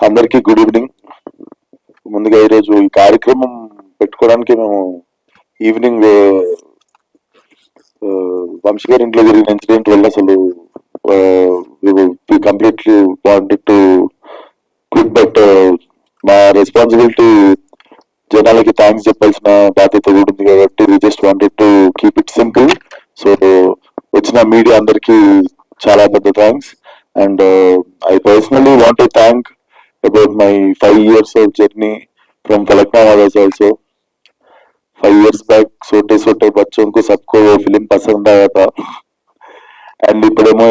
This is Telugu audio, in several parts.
అందరికీ గుడ్ ఈవినింగ్ ముందుగా ఈరోజు ఈ కార్యక్రమం పెట్టుకోవడానికి మేము ఈవినింగ్ వంశీ గారి ఇంట్లో జరిగిన ఇన్సిడెంట్ వల్ల అసలు completely wanted to quit but మా రెస్పాన్సిబిలిటీ జనాలకి థ్యాంక్స్ చెప్పాల్సిన బాధ్యత కూడా ఉంది కాబట్టి we just wanted to keep it simple so వచ్చిన మీడియా అందరికీ చాలా పెద్ద thanks and I personally want to thank about my five years of journey from Falaknama was also. Five years back, छोटे छोटे बच्चों को सबको वो फिल्म पसंद आया था అండ్ ఇప్పుడేమో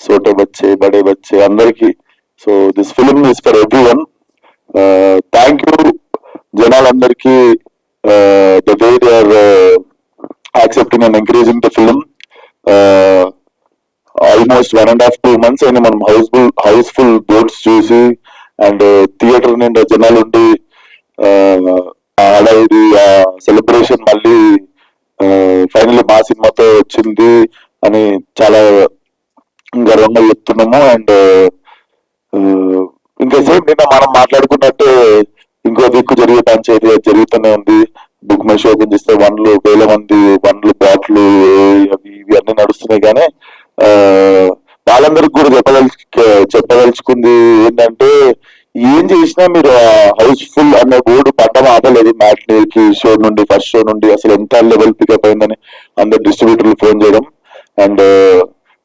छोटे बच्चे बड़े बच्चे అందరికి so this film is for everyone thank you జనాలందరికీ the way they are accepting and encouraging the film almost one and half two months అయినా మనం హౌస్ఫుల్ హౌస్ఫుల్ బోర్డ్స్ చూసి అండ్ థియేటర్ నిండా జనాలు ఉండి హడావిడి సెలబ్రేషన్ మళ్ళీ ఫైనల్ మా సినిమాతో వచ్చింది అని చాలా గర్వంగా చెప్తున్నాము. అండ్ ఇంకా సేమ్ నిన్న మనం మాట్లాడుకున్నట్టు ఇంకో దిక్కు జరిగే పంచాయతీ అది జరుగుతూనే ఉంది. బుక్ మై షో ఓపెన్ చేస్తే వన్లు వేల మంది వన్లు బాట్లు అవి ఇవి అన్ని నడుస్తున్నాయి కానీ వాళ్ళందరికి కూడా చెప్పదలుచు చెప్పదలుచుకుంది ఏంటంటే ఏం చేసినా మీరు హౌస్ఫుల్ అనే బోర్డు పట్టం ఆపలేదు. మ్యాట్నీకి షో నుండి ఫస్ట్ షో నుండి అసలు ఎంత లెవెల్ పికప్ అయిందని అందరు డిస్ట్రిబ్యూటర్లు ఫోన్ చేయడం. అండ్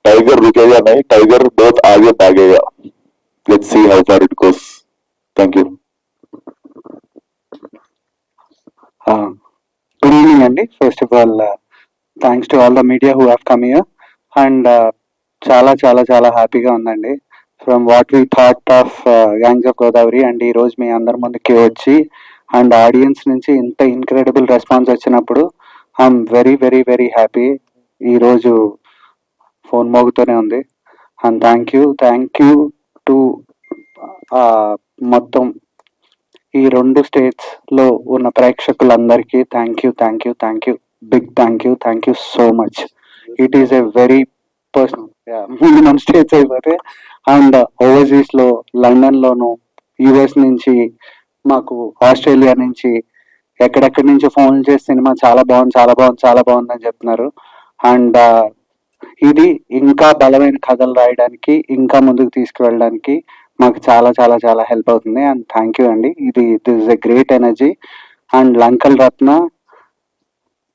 టైగర్ రుకేగా నై టైగర్ బోత్ ఆగే బాగేగా let see how far it goes thank you good evening అండి. First of all thanks to all the media who have come here and చాలా చాలా చాలా హ్యాపీగా ఉందండి. From what we thought of gangs of Godavari. And ఈ రోజు మీ అందరి ముందుకి వచ్చి అండ్ ఆడియన్స్ నుంచి ఇంత ఇన్క్రెడిబుల్ రెస్పాన్స్ వచ్చినప్పుడు I'm very very very happy ఈరోజు ఫోన్ మోగుతూనే ఉంది. And thank you thank you to మొత్తం ఈ రెండు స్టేట్స్లో ఉన్న ప్రేక్షకులందరికీ thank you thank you thank you big thank you thank you so much it is a very personal ముందు మన స్టేట్స్ అయిపోతే అండ్ ఓవర్సీస్లో లండన్ లోను యుఎస్ నుంచి మాకు ఆస్ట్రేలియా నుంచి ఎక్కడెక్కడి నుంచి ఫోన్ చేసి సినిమా చాలా బాగుంది చాలా బాగుంది చాలా బాగుంది అని చెప్తున్నారు అండ్ ఇది ఇంకా బలమైన కథలు రాయడానికి ఇంకా ముందుకు తీసుకువెళ్ళడానికి మాకు చాలా చాలా చాలా హెల్ప్ అవుతుంది. అండ్ థ్యాంక్ యూ అండి. ఇది this is a great energy and Lankala Ratna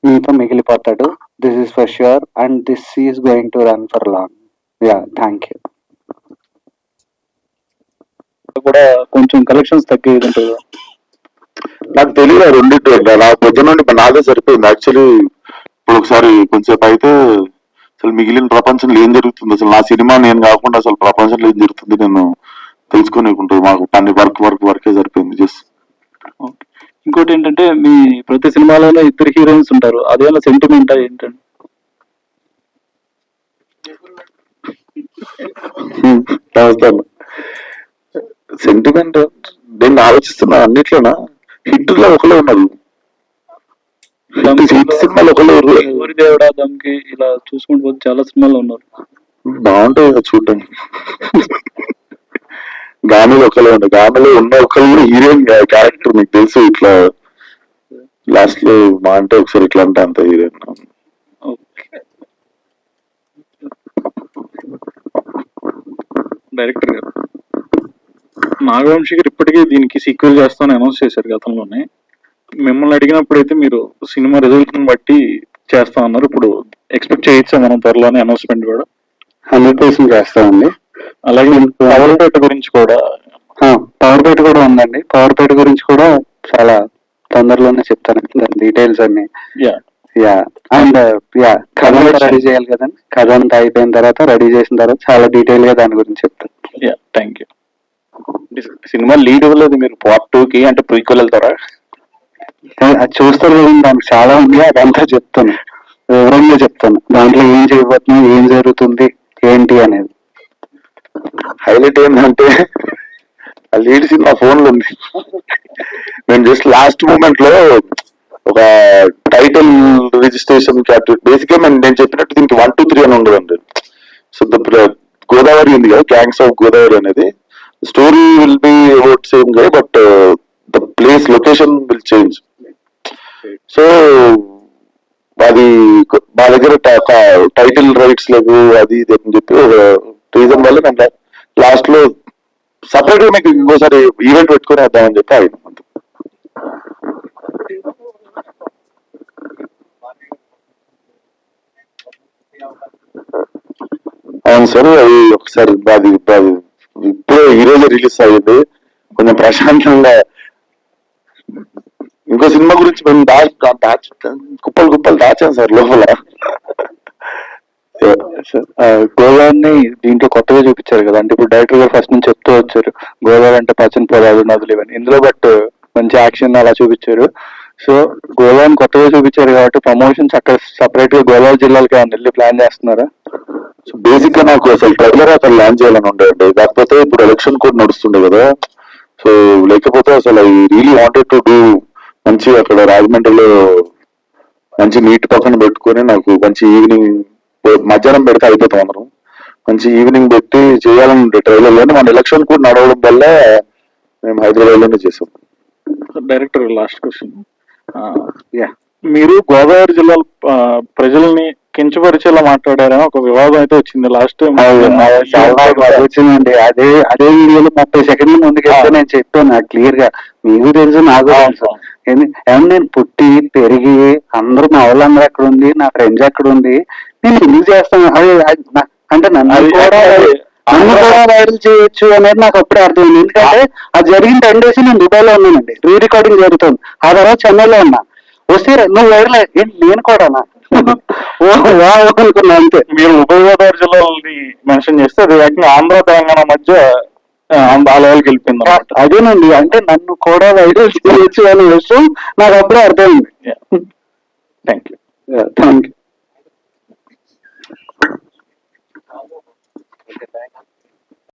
మీతో మిగిలిపోతాడు. This is for sure and this is going to run for long yeah thank you కూడా కొంచెం కలెక్షన్స్ తగ్గేది ఉంటుంది నాకు తెలియదు రెండింటి నా పొద్దున నాదే సరిపోయింది. యాక్చువల్లీ ఇప్పుడు ఒకసారి కొంచెంసేపు అయితే అసలు మిగిలిన ప్రపంచంలో ఏం జరుగుతుంది? అసలు నా సినిమా నేను కాకుండా అసలు ప్రపంచంలో ఏం జరుగుతుంది నేను తెలుసుకునేకుంటుంది మాకు పని వర్క్ వర్క్ వర్కే సరిపోయింది జస్ట్ ఇంకోటి ఏంటంటే మీ ప్రతి సినిమాలోనే ఇద్దరు హీరోయిన్స్ ఉంటారు. అదేమో సెంటిమెంట్ ఏంటంటే? నమస్కారం సెంటిమెంట్ నేను ఆలోచిస్తున్నా అన్నిట్లోనా? హిట్లో ఒకలే ఉన్నారు. హిట్ సినిమాలు ఉన్నారు. దేవుడా దమ్కి ఇలా చూసుకుంటూ పోతే చాలా సినిమాలు ఉన్నారు. బాగుంటాయి కదా చూడడానికి గామిలో ఒకలే ఉండే గామిలో ఉన్న కూడా హీరోయిన్ క్యారెక్టర్ మీకు తెలుసు ఇట్లా లాస్ట్లో మా అంటే ఒకసారి ఇట్లా అంటే అంత హీరోయిన్. ఓకే. డైరెక్టర్ గారు. నాగవంశి గారు ఇప్పటికే దీనికి సీక్వెల్ చేస్తామని అనౌన్స్ చేశారు గతంలోనే మిమ్మల్ని అడిగినప్పుడు అయితే మీరు సినిమా రిజల్ట్ బట్టి చేస్తా అన్నారు. ఇప్పుడు ఎక్స్పెక్ట్ చేయొచ్చా మనం త్వరలోనే అనౌన్స్మెంట్ కూడా? హండ్రెడ్ పర్సెంట్ చేస్తామండి. అలాగే పవర్ పేట గురించి కూడా. పవర్ పేట్ కూడా ఉందండి. పవర్ పేట్ గురించి కూడా చాలా తొందరలోనే చెప్తాను. దాని డీటెయిల్స్ అన్ని. యా యా అండ్ యా కథ రెడీ చేయాలి కదండి. కథ అంతా అయిపోయిన తర్వాత రెడీ చేసిన తర్వాత చాలా డీటెయిల్గా దాని గురించి చెప్తాను. Yeah thank you cinema lead ఇవ్వలేదు మీరు పార్ట్ టూ కి అంటే ప్రీక్వెల్ వెళ్తారా? అది చూస్తారు కదండి దానికి చాలా ఉంది. అదంతా చెప్తాను. వివరంగా చెప్తాను. దాంట్లో ఏం చేయబోతున్నాం ఏం జరుగుతుంది ఏంటి అనేది. హైలైట్ ఏంటంటే ఆ లీడ్ సినిమా ఫోన్లో ఉంది. నేను జస్ట్ లాస్ట్ మూమెంట్లో ఒక టైటిల్ రిజిస్ట్రేషన్ క్యాప్చర్ బేసిక్గా నేను చెప్పినట్టు దీనికి వన్ టూ త్రీ అని ఉండదండి సో గోదావరి ఉంది కదా గ్యాంగ్స్ ఆఫ్ గోదావరి అనేది. Story will be about సేమ్గా but the place location will change so అది మా దగ్గర టైటిల్ రైట్స్ లేవు అది ఇది అని చెప్పి రీజన్ వల్ల నేను లాస్ట్లో సపరేట్గా మీకు ఇంకోసారి ఈవెంట్ పెట్టుకుని వద్దామని చెప్పి ఆయన అవును సార్ అది ఒకసారి బాధ అది ఇప్పుడే ఈ రిలీజ్ అయ్యింది. కొంచెం ప్రశాంతంగా. ఇంకో సినిమా గురించి మేము దా దాచు కుప్పలు కుప్పలు దాచాం సార్ లోపల. గోదావరిని దీంట్లో కొత్తగా చూపించారు కదా. అంటే ఇప్పుడు డైరెక్టర్ గారు ఫస్ట్ నుంచి చెప్తూ వచ్చారు. గోదావరి అంటే పచ్చని పొలాలు నదులు ఇవన్నీ. ఇందులో బట్ మంచి యాక్షన్ అలా చూపించారు. సో గోదావరిని కొత్తగా చూపించారు కాబట్టి ప్రమోషన్స్ అక్కడ సపరేట్గా గోదావరి జిల్లాలకి వెళ్ళి ప్లాన్ చేస్తున్నారా? బేసిక్గా నాకు అసలు ట్రైలర్ అసలు లాంచ్ చేయాలని ఉండేది కాకపోతే ఇప్పుడు ఎలక్షన్ కూడా నడుస్తుండే కదా. సో లేకపోతే అసలు I really wanted to do మంచి అక్కడ రాజమండ్రిలో మంచి నీట్ పక్కన పెట్టుకొని నాకు మంచి ఈవినింగ్ మధ్యాహ్నం పెడితే అయిపోతాం అందరం. మంచి ఈవినింగ్ పెట్టి చేయాలని ఉండే ట్రైలర్ కానీ మన ఎలక్షన్ కూడా నడవడం వల్ల మేము హైదరాబాద్లోనే చేసాం డైరెక్టర్ లాస్ట్ క్వశ్చన్ యా మీరు గోదావరి జిల్లాలో ఆ, ప్రజల్ని కించపరిచేలా మాట్లాడారని ఒక వివాదం అయితే వచ్చింది. లాస్ట్ వచ్చిందండి. అదే అదే వీడియోలో ముప్పై సెకండ్ల ముందుకు వెళ్తే నేను చెప్పాను క్లియర్గా మీకు తెలుసు నాకు తెలుసు. ఏమన్నా నేను పుట్టి పెరిగి అందరూ మా వాళ్ళందరూ ఎక్కడ ఉంది నా ఫ్రెండ్స్ ఎక్కడ ఉంది నేను ఎందుకు చేస్తాను? అది అంటే నన్ను కూడా నన్ను కూడా వైరల్ చేయొచ్చు అనేది నాకు అప్పుడే అర్థమైంది. ఎందుకంటే అది జరిగిన టెన్ డేస్ నేను దుబాయ్లో ఉన్నానండి. రీ రికార్డింగ్ జరుగుతుంది. ఆ తర్వాత చెన్నైలో ఉన్నా. వస్తే నువ్వు వైరల్ నేను వావ్ అంతే. మీరు ఉభయ గోదావరి జిల్లాలని మెన్షన్ చేస్తే అది యాక్చువల్ ఆంధ్ర తెలంగాణ మధ్య ఆ లెవెల్కి వెళ్ళిపోయింది అదేనండి. అంటే నన్ను కూడా వైరల్ చేయొచ్చు అనే విషయం నాకు అప్పుడే అర్థమైంది. Thank you thank you